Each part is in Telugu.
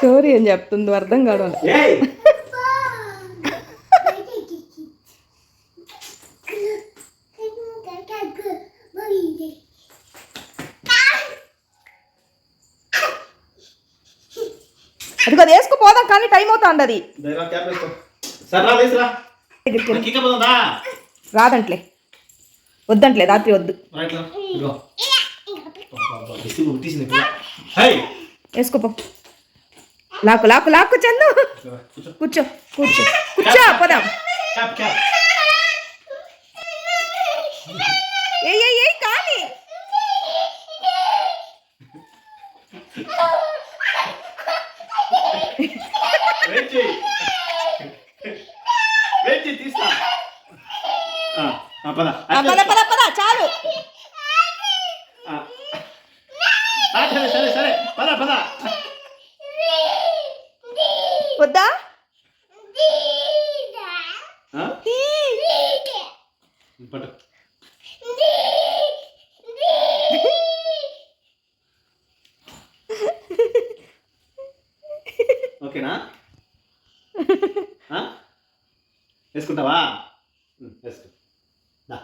స్టోరీ ఏం చెప్తుందో అర్థం కావడం అదిగో అది వేసుకుపోదాం కానీ టైం అవుతుంది అది. కింద రాదంట్లే. వద్దంట్లే రాత్రి వద్దు. వేసుకోపో లాక్కు లాక్కు లాక్కు చందు. కూర్చో కూర్చో కూర్చో పోదాం. ఏ ఏ కానీ పద. చాలు. సరే సరే సరే. పద పద. పట్టు. ఓకేనా? ఆ? వేసుకుంటావా? వేసుకో. దా.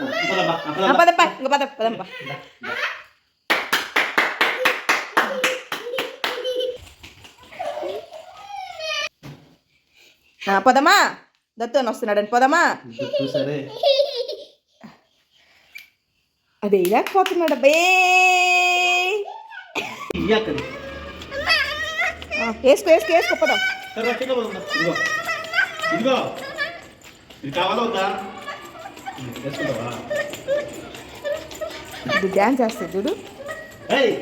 ఆ, పదమ్మా, ఆ, ఆ, పదమ్మా. పదప్పా ఇంక పద పదంపా పదమా దత్తు అని వస్తున్నాడని పదమా సరే. అది వేయలేకపోతున్నాడు అబ్బే. వేసుకో వేసుకో వేసుకో పదం. ఇది డ్యాన్స్ చేస్తుంది చూడు. ఏయ్.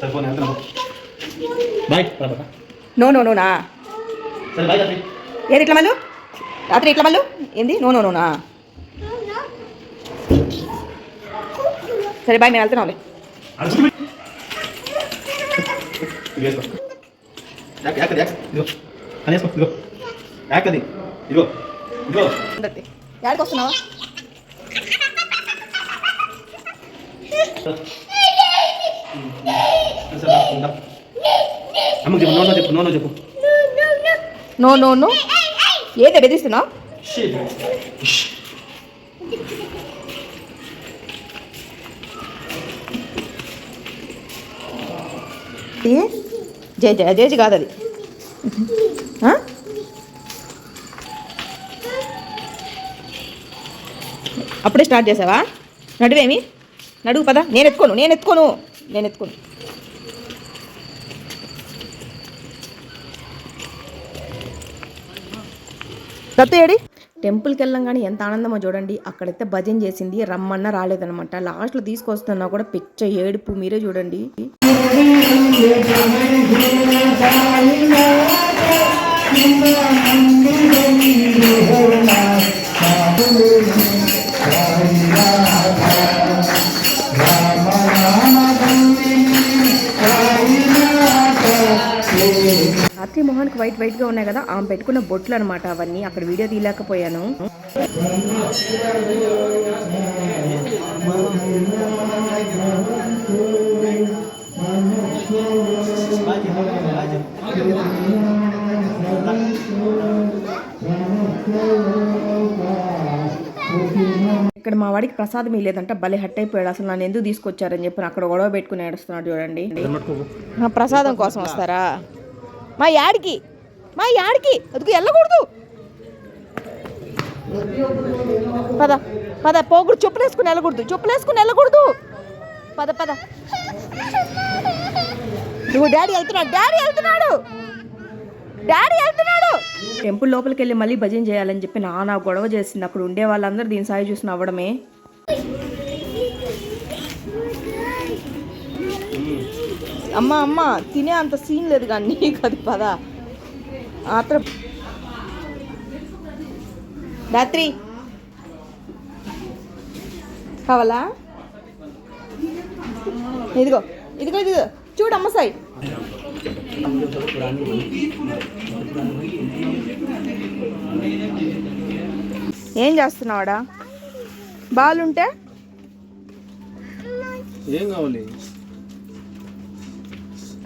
సరే బాయ్ నో నో. నోనా సరే బాయ్ చెప్పి ఏది ఇట్లా మళ్ళు రాత్రి ఇట్లా మళ్ళు ఏంది? నో. నో నోనా సరే బాయ్ వెళ్తున్నాంలే అందరిది. ఎక్కడికి వస్తున్నావా? ఉందా అమ్మకి చెప్పు నోనో చెప్పు నోనో చెప్పు. No no no. ఏది జయ జయ జయజి కాదు అది? అప్పుడే స్టార్ట్ చేసావా? నడువేమి? నడువు పద. నేను ఎత్తుకోను నేను ఎత్తుకోను. నేను ఎత్తుకోను. దత్తు టెంపుల్కి వెళ్ళాం కానీ ఎంత ఆనందమో చూడండి. అక్కడైతే భజన చేసింది రమ్మన్న రాలేదనమాట లాస్ట్లో తీసుకొస్తున్నా కూడా పిచ్చ ఏడుపు మీరే చూడండి. రాత్రి మొహానికి వైట్ వైట్గా ఉన్నాయి కదా ఆమె పెట్టుకున్న బొట్లు అనమాట అవన్నీ. అక్కడ వీడియో తీయలేకపోయాను. ఇక్కడ మా వాడికి ప్రసాదం ఇవ్వలేదంట భలే హట్ అయిపోయాడు. అసలు నన్ను ఎందుకు తీసుకొచ్చారని చెప్పి అక్కడ గొడవ పెట్టుకుని ఏడుస్తున్నాడు చూడండి. ఆ, ప్రసాదం కోసం వస్తారా? మా యాడికి మా యాడికి. అదిగో వెళ్ళకూడదు. పద పద పోకూడదు చెప్పులు వేసుకుని వెళ్ళకూడదు. చెప్పులు వేసుకుని వెళ్ళకూడదు. పద పద. నువ్వు డాడీ వెళ్తున్నాడు డాడీ వెళ్తున్నాడు. డాడీ వెళ్తున్నాడు. టెంపుల్ లోపలికి వెళ్ళి మళ్ళీ భజన చేయాలని చెప్పి నాన్న గొడవ చేసింది. అక్కడ ఉండే వాళ్ళందరూ దీని సాయి చూసి నవ్వడమే. అమ్మ అమ్మ తినే అంత సీన్ లేదు కానీ నీకు అది పద. మాత్రం రాత్రి. కావాలా? ఇదిగో ఇదిగో ఇదిగో చూడు అమ్మ సాయి ఏం చేస్తున్నావాడా? బాలుంటే? ఏం కావాలి?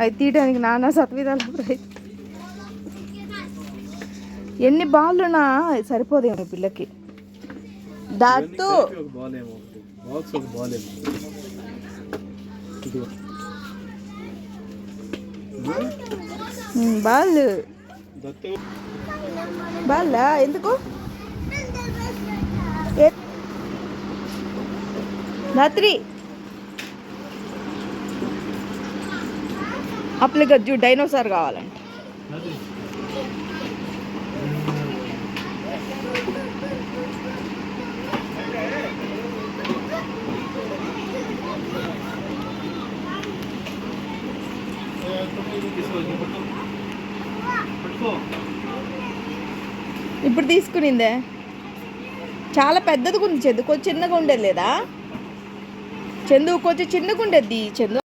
అవి తీయడానికి నానా సత్విధాలు ప్రయత్నం ఎన్ని బాళ్ళునా సరిపోదేమో పిల్లకి. దత్తు. బాల్. Hmm, బాల్ ఎందుకు? రాత్రి. అప్పుడు గజ్జు డైనోసార్ కావాలంట. ఇప్పుడు తీసుకునిందే. చాలా పెద్దది ఉంది చందుకు చిన్నగా ఉండేది లేదా? చందు కొంచెం చిన్నగా ఉండేది చందు.